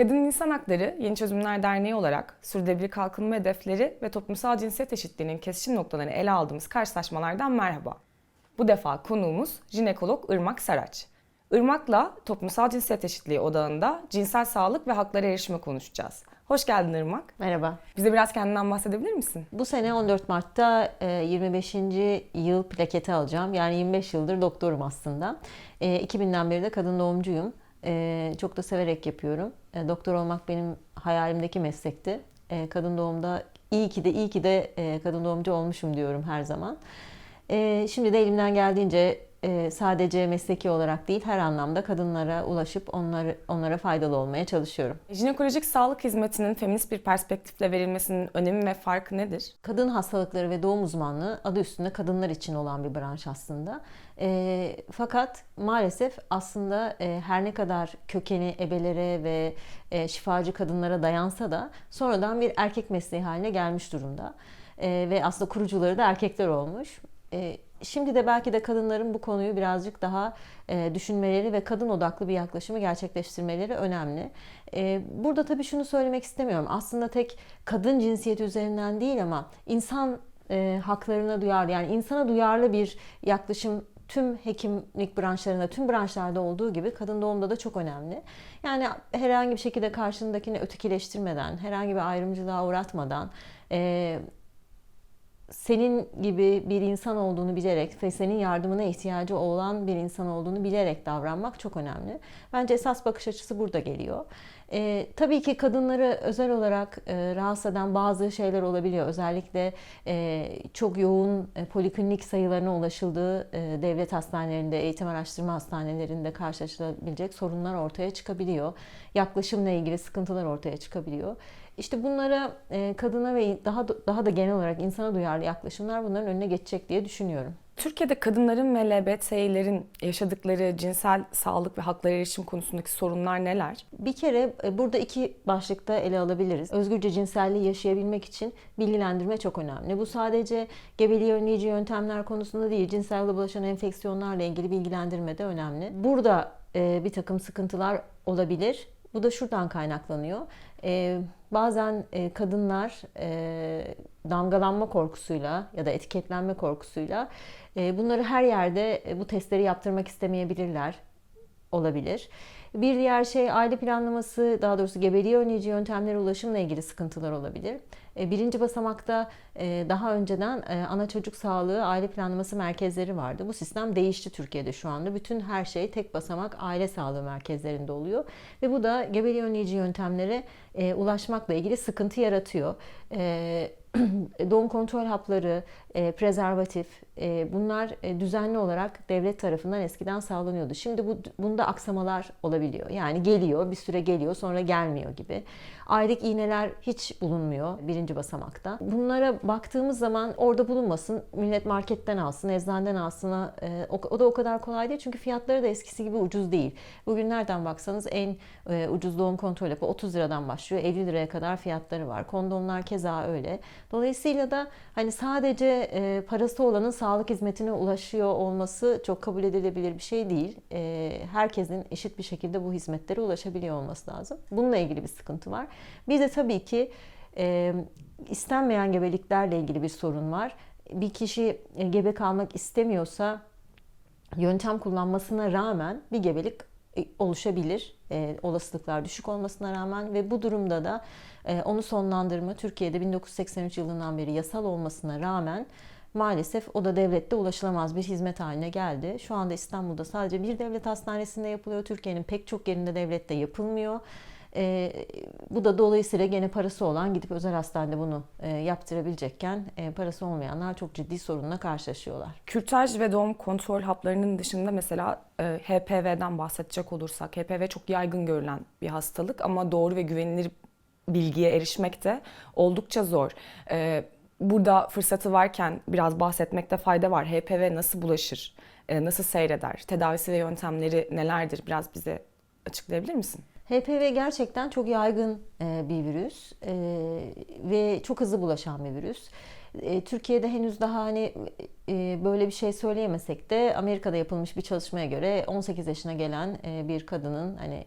Kadın İnsan Hakları Yeni Çözümler Derneği olarak sürdürülebilir kalkınma hedefleri ve toplumsal cinsiyet eşitliğinin kesişim noktalarını ele aldığımız karşılaşmalardan merhaba. Bu defa konuğumuz jinekolog Irmak Saraç. Irmak'la toplumsal cinsiyet eşitliği odağında cinsel sağlık ve haklara erişime konuşacağız. Hoş geldin Irmak. Merhaba. Bize biraz kendinden bahsedebilir misin? Bu sene 14 Mart'ta e, 25. yıl plaketi alacağım. Yani 25 yıldır doktorum aslında. E, 2000'den beri de kadın doğumcuyum. E, Çok da severek yapıyorum. E, Doktor olmak benim hayalimdeki meslekti. E, Kadın doğumda iyi ki de iyi ki de e, kadın doğumcu olmuşum diyorum her zaman. Şimdi de elimden geldiğince e, sadece mesleki olarak değil her anlamda kadınlara ulaşıp onları onlara faydalı olmaya çalışıyorum. Jinekolojik sağlık hizmetinin feminist bir perspektifle verilmesinin önemi ve farkı nedir? Kadın hastalıkları ve doğum uzmanlığı adı üstünde kadınlar için olan bir branş aslında. E, fakat maalesef aslında e, her ne kadar kökeni ebelere ve e, şifacı kadınlara dayansa da sonradan bir erkek mesleği haline gelmiş durumda. E, ve aslında kurucuları da erkekler olmuş. E, Şimdi de belki de kadınların bu konuyu birazcık daha e, düşünmeleri ve kadın odaklı bir yaklaşımı gerçekleştirmeleri önemli. E, burada tabii şunu söylemek istemiyorum. Aslında tek kadın cinsiyeti üzerinden değil ama insan e, haklarına duyarlı yani insana duyarlı bir yaklaşım tüm hekimlik branşlarında, tüm branşlarda olduğu gibi kadın doğumda da çok önemli. Yani herhangi bir şekilde karşındakini ötekileştirmeden, herhangi bir ayrımcılığa uğratmadan, e, senin gibi bir insan olduğunu bilerek ve senin yardımına ihtiyacı olan bir insan olduğunu bilerek davranmak çok önemli. Bence esas bakış açısı burada geliyor. Ee, tabii ki kadınları özel olarak e, rahatsız eden bazı şeyler olabiliyor. Özellikle e, çok yoğun e, poliklinik sayılarına ulaşıldığı e, devlet hastanelerinde, eğitim araştırma hastanelerinde karşılaşılabilecek sorunlar ortaya çıkabiliyor. Yaklaşımla ilgili sıkıntılar ortaya çıkabiliyor. İşte bunlara e, kadına ve daha daha da genel olarak insana duyarlı yaklaşımlar bunların önüne geçecek diye düşünüyorum. Türkiye'de kadınların ve LGBT'lerin yaşadıkları cinsel sağlık ve haklara erişim konusundaki sorunlar neler? Bir kere e, burada iki başlıkta ele alabiliriz. Özgürce cinselliği yaşayabilmek için bilgilendirme çok önemli. Bu sadece gebeliği önleyici yöntemler konusunda değil, cinsel bulaşan enfeksiyonlarla ilgili bilgilendirme de önemli. Burada e, bir takım sıkıntılar olabilir. Bu da şuradan kaynaklanıyor. Ee, bazen e, kadınlar e, damgalanma korkusuyla ya da etiketlenme korkusuyla e, bunları her yerde e, bu testleri yaptırmak istemeyebilirler olabilir. Bir diğer şey aile planlaması, daha doğrusu gebeliği önleyici yöntemlere ulaşımla ilgili sıkıntılar olabilir. E, birinci basamakta e, daha önceden e, ana çocuk sağlığı aile planlaması merkezleri vardı. Bu sistem değişti Türkiye'de şu anda. Bütün her şey tek basamak aile sağlığı merkezlerinde oluyor. Ve bu da gebeliği önleyici yöntemlere ulaşmakla ilgili sıkıntı yaratıyor. Doğum kontrol hapları, prezervatif bunlar düzenli olarak devlet tarafından eskiden sağlanıyordu. Şimdi bu bunda aksamalar olabiliyor. Yani geliyor, bir süre geliyor, sonra gelmiyor gibi. Aylık iğneler hiç bulunmuyor birinci basamakta. Bunlara baktığımız zaman orada bulunmasın, millet marketten alsın, eczaneden alsın. E, o da o kadar kolay değil çünkü fiyatları da eskisi gibi ucuz değil. Bugün nereden baksanız en e, ucuz doğum kontrol hapı 30 liradan başlıyor, 50 liraya kadar fiyatları var. Kondomlar keza öyle. Dolayısıyla da hani sadece e, parası olanın sağlık hizmetine ulaşıyor olması çok kabul edilebilir bir şey değil. Herkesin eşit bir şekilde bu hizmetlere ulaşabiliyor olması lazım. Bununla ilgili bir sıkıntı var. Bir de tabii ki e, istenmeyen gebeliklerle ilgili bir sorun var. Bir kişi e, gebe kalmak istemiyorsa yöntem kullanmasına rağmen bir gebelik e, oluşabilir. E, olasılıklar düşük olmasına rağmen ve bu durumda da e, onu sonlandırma Türkiye'de 1983 yılından beri yasal olmasına rağmen maalesef o da devlette ulaşılamaz bir hizmet haline geldi. Şu anda İstanbul'da sadece bir devlet hastanesinde yapılıyor. Türkiye'nin pek çok yerinde devlette yapılmıyor. E, bu da dolayısıyla gene parası olan gidip özel hastanede bunu e, yaptırabilecekken e, parası olmayanlar çok ciddi sorunla karşılaşıyorlar. Kürtaj ve doğum kontrol haplarının dışında mesela e, HPV'den bahsedecek olursak HPV çok yaygın görülen bir hastalık ama doğru ve güvenilir bilgiye erişmek de oldukça zor. E, burada fırsatı varken biraz bahsetmekte fayda var. HPV nasıl bulaşır? E, nasıl seyreder? Tedavisi ve yöntemleri nelerdir? Biraz bize açıklayabilir misin? HPV gerçekten çok yaygın e, bir virüs e, ve çok hızlı bulaşan bir virüs. Türkiye'de henüz daha hani böyle bir şey söyleyemesek de Amerika'da yapılmış bir çalışmaya göre 18 yaşına gelen bir kadının hani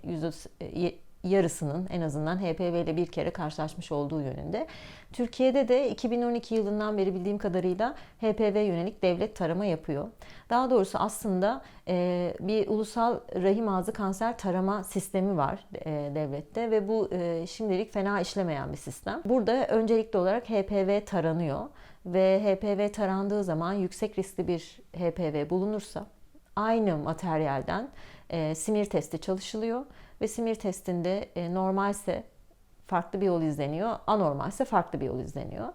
yarısının en azından HPV ile bir kere karşılaşmış olduğu yönünde. Türkiye'de de 2012 yılından beri bildiğim kadarıyla HPV yönelik devlet tarama yapıyor. Daha doğrusu aslında e, bir ulusal rahim ağzı kanser tarama sistemi var e, devlette ve bu e, şimdilik fena işlemeyen bir sistem. Burada öncelikli olarak HPV taranıyor ve HPV tarandığı zaman yüksek riskli bir HPV bulunursa aynı materyalden e, simir testi çalışılıyor ve simir testinde e, normalse farklı bir yol izleniyor, anormalse farklı bir yol izleniyor.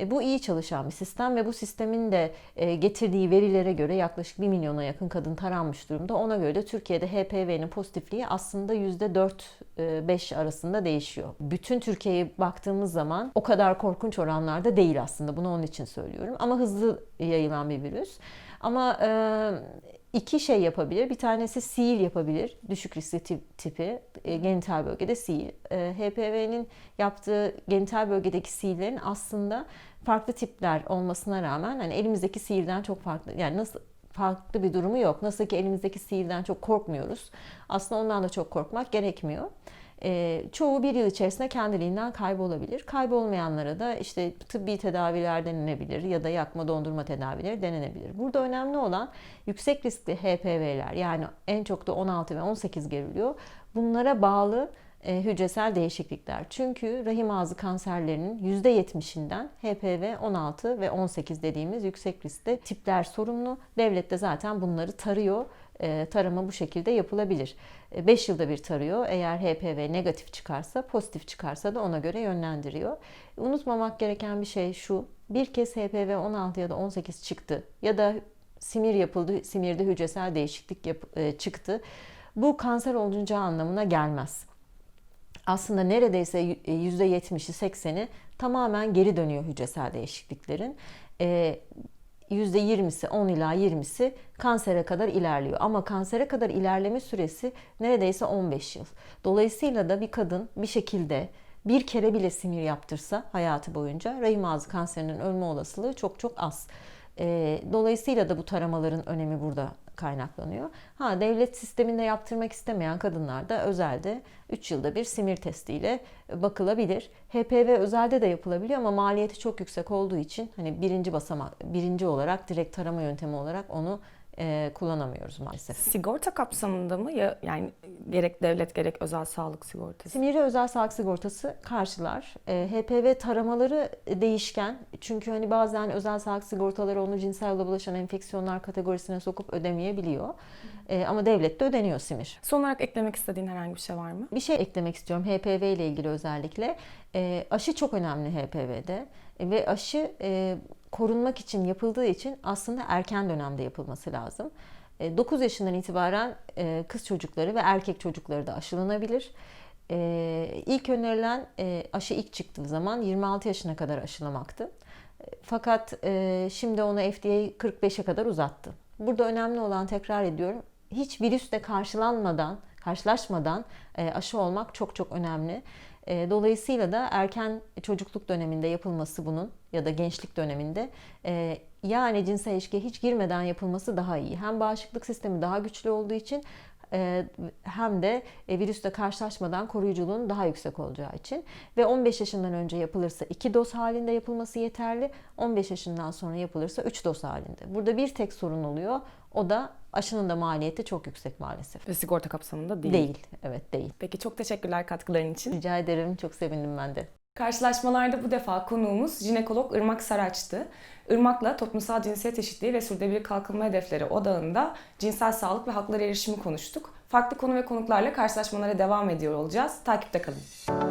E, bu iyi çalışan bir sistem ve bu sistemin de e, getirdiği verilere göre yaklaşık 1 milyona yakın kadın taranmış durumda. Ona göre de Türkiye'de HPV'nin pozitifliği aslında %4-5 arasında değişiyor. Bütün Türkiye'ye baktığımız zaman o kadar korkunç oranlarda değil aslında. Bunu onun için söylüyorum. Ama hızlı yayılan bir virüs. Ama e, iki şey yapabilir. Bir tanesi sihir yapabilir. Düşük riskli tip, tipi. E, genital bölgede sihir. E, HPV'nin yaptığı genital bölgedeki sihirlerin aslında farklı tipler olmasına rağmen hani elimizdeki sihirden çok farklı. Yani nasıl farklı bir durumu yok. Nasıl ki elimizdeki sihirden çok korkmuyoruz. Aslında ondan da çok korkmak gerekmiyor. E, çoğu bir yıl içerisinde kendiliğinden kaybolabilir. Kaybolmayanlara da işte tıbbi tedaviler denenebilir ya da yakma dondurma tedavileri denenebilir. Burada önemli olan yüksek riskli HPV'ler yani en çok da 16 ve 18 görülüyor. Bunlara bağlı e, hücresel değişiklikler. Çünkü rahim ağzı kanserlerinin %70'inden HPV 16 ve 18 dediğimiz yüksek riskli tipler sorumlu. Devlet de zaten bunları tarıyor. E, tarama bu şekilde yapılabilir. 5 yılda bir tarıyor. Eğer HPV negatif çıkarsa, pozitif çıkarsa da ona göre yönlendiriyor. Unutmamak gereken bir şey şu. Bir kez HPV 16 ya da 18 çıktı ya da simir yapıldı, simirde hücresel değişiklik yap, e, çıktı. Bu kanser olacağı anlamına gelmez. Aslında neredeyse %70'i 80'i tamamen geri dönüyor hücresel değişikliklerin. E, %20'si 10 ila 20'si kansere kadar ilerliyor. Ama kansere kadar ilerleme süresi neredeyse 15 yıl. Dolayısıyla da bir kadın bir şekilde bir kere bile simir yaptırsa hayatı boyunca rahim ağzı kanserinin ölme olasılığı çok çok az. Dolayısıyla da bu taramaların önemi burada kaynaklanıyor. Ha devlet sisteminde yaptırmak istemeyen kadınlar da özelde 3 yılda bir simir testiyle bakılabilir. HPV özelde de yapılabiliyor ama maliyeti çok yüksek olduğu için hani birinci basamak birinci olarak direkt tarama yöntemi olarak onu e, kullanamıyoruz maalesef. Sigorta kapsamında mı ya yani gerek devlet gerek özel sağlık sigortası? Simiri özel sağlık sigortası karşılar. E, HPV taramaları değişken. Çünkü hani bazen özel sağlık sigortaları onu cinsel yolla bulaşan enfeksiyonlar kategorisine sokup ödemeyebiliyor. E, ama devlette ödeniyor simir. Son olarak eklemek istediğin herhangi bir şey var mı? Bir şey eklemek istiyorum HPV ile ilgili özellikle. E, aşı çok önemli HPV'de ve aşı e, korunmak için yapıldığı için aslında erken dönemde yapılması lazım. 9 yaşından itibaren kız çocukları ve erkek çocukları da aşılanabilir. İlk önerilen aşı ilk çıktığı zaman 26 yaşına kadar aşılamaktı. Fakat şimdi onu FDA 45'e kadar uzattı. Burada önemli olan tekrar ediyorum hiç virüsle karşılanmadan, karşılaşmadan aşı olmak çok çok önemli. Dolayısıyla da erken çocukluk döneminde yapılması bunun ya da gençlik döneminde yani cinsel ilişkiye hiç girmeden yapılması daha iyi. Hem bağışıklık sistemi daha güçlü olduğu için hem de virüsle karşılaşmadan koruyuculuğun daha yüksek olacağı için ve 15 yaşından önce yapılırsa 2 doz halinde yapılması yeterli. 15 yaşından sonra yapılırsa 3 doz halinde. Burada bir tek sorun oluyor. O da aşının da maliyeti çok yüksek maalesef. Ve sigorta kapsamında değil. Değil. Evet değil. Peki çok teşekkürler katkıların için. Rica ederim. Çok sevindim ben de. Karşılaşmalarda bu defa konuğumuz jinekolog Irmak Saraç'tı. Irmak'la toplumsal cinsiyet eşitliği ve sürdürülebilir kalkınma hedefleri odağında cinsel sağlık ve haklara erişimi konuştuk. Farklı konu ve konuklarla karşılaşmalara devam ediyor olacağız. Takipte kalın.